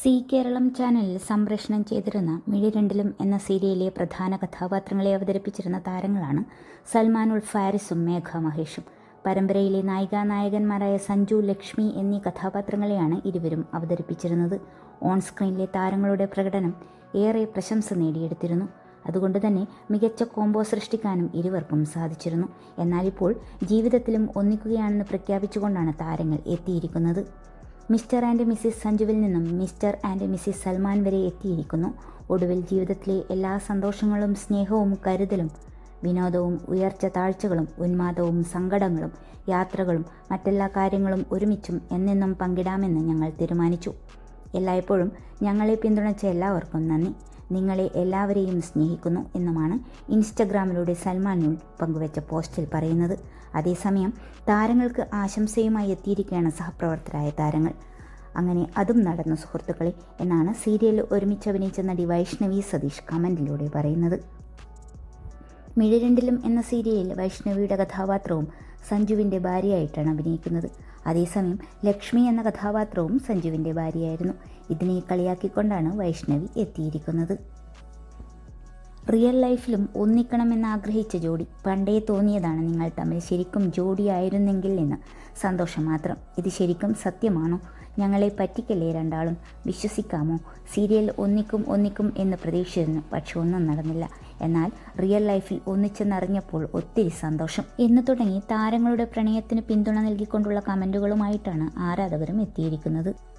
C Keralam ചാനലിൽ സംപ്രേഷണം ചെയ്തിരുന്ന മിഴിരണ്ടിലും എന്ന സീരിയലിലെ പ്രധാന കഥാപാത്രങ്ങളെ അവതരിപ്പിച്ചിരുന്ന താരങ്ങളാണ് സൽമാൻ ഉൾ ഫാരിസും മേഘ മഹേഷും. പരമ്പരയിലെ നായികാ നായകന്മാരായ സഞ്ജു ലക്ഷ്മി എന്നീ കഥാപാത്രങ്ങളെയാണ് ഇരുവരും അവതരിപ്പിച്ചിരുന്നത്. ഓൺ സ്ക്രീനിലെ താരങ്ങളുടെ പ്രകടനം ഏറെ പ്രശംസ നേടിയെടുത്തിരുന്നു. അതുകൊണ്ട് തന്നെ മികച്ച കോംബോ സൃഷ്ടിക്കാനും ഇരുവർക്കും സാധിച്ചിരുന്നു. എന്നാൽ ഇപ്പോൾ ജീവിതത്തിലും ഒന്നിക്കുകയാണെന്ന് പ്രഖ്യാപിച്ചുകൊണ്ടാണ് താരങ്ങൾ എത്തിയിരിക്കുന്നത്. മിസ്റ്റർ ആൻഡ് മിസ്സിസ് സഞ്ജുവിൽ നിന്നും മിസ്റ്റർ ആൻഡ് മിസ്സിസ് സൽമാൻ വരെ എത്തിയിരിക്കുന്നു. ഒടുവിൽ ജീവിതത്തിലെ എല്ലാ സന്തോഷങ്ങളും സ്നേഹവും കരുതലും വിനോദവും ഉയർച്ച താഴ്ചകളും ഉന്മാദവും സങ്കടങ്ങളും യാത്രകളും മറ്റെല്ലാ കാര്യങ്ങളും ഒരുമിച്ചും എന്നെന്നും പങ്കിടാമെന്ന് ഞങ്ങൾ തീരുമാനിച്ചു. എല്ലായ്പ്പോഴും ഞങ്ങളെ പിന്തുണച്ച എല്ലാവർക്കും നന്ദി. നിങ്ങളെ എല്ലാവരെയും സ്നേഹിക്കുന്നു എന്നുമാണ് ഇൻസ്റ്റഗ്രാമിലൂടെ സൽമാനുൾ പങ്കുവച്ച പോസ്റ്റിൽ പറയുന്നത്. അതേസമയം താരങ്ങൾക്ക് ആശംസയുമായി എത്തിയിരിക്കുകയാണ് സഹപ്രവർത്തകരായ താരങ്ങൾ. അങ്ങനെ അതും നടന്നു സുഹൃത്തുക്കളെ എന്നാണ് സീരിയലിൽ ഒരുമിച്ച് അഭിനയിച്ച നടി വൈഷ്ണവി സതീഷ് കമന്റിലൂടെ പറയുന്നത്. മിഴിരണ്ടിലും എന്ന സീരിയലിൽ വൈഷ്ണവിയുടെ കഥാപാത്രവും സഞ്ജുവിന്റെ ഭാര്യയായിട്ടാണ് അഭിനയിക്കുന്നത്. അതേസമയം ലക്ഷ്മി എന്ന കഥാപാത്രവും സഞ്ജുവിന്റെ ഭാര്യയായിരുന്നു. ഇതിനെ കളിയാക്കിക്കൊണ്ടാണ് വൈഷ്ണവി എത്തിയിരിക്കുന്നത്. റിയൽ ലൈഫിലും ഒന്നിക്കണമെന്ന് ആഗ്രഹിച്ച ജോഡി പണ്ടേ തോന്നിയതാണ് നിങ്ങൾ തമ്മിൽ ശരിക്കും ജോഡിയായിരുന്നെങ്കിൽ എന്ന് സന്തോഷം മാത്രം. ഇത് ശരിക്കും സത്യമാണോ? ഞങ്ങളെ പറ്റിക്കല്ലേ രണ്ടാളും? വിശ്വസിക്കാമോ? സീരിയൽ ഒന്നിക്കും ഒന്നിക്കും എന്ന് പ്രതീക്ഷിച്ചിരുന്നു. പക്ഷെ ഒന്നും നടന്നില്ല. എന്നാൽ റിയൽ ലൈഫിൽ ഒന്നിച്ചെന്നറിഞ്ഞപ്പോൾ ഒത്തിരി സന്തോഷം. എന്ന് തുടങ്ങി താരങ്ങളുടെ പ്രണയത്തിന് പിന്തുണ നൽകിക്കൊണ്ടുള്ള കമന്റുകളുമായിട്ടാണ് ആരാധകരും എത്തിയിരിക്കുന്നത്.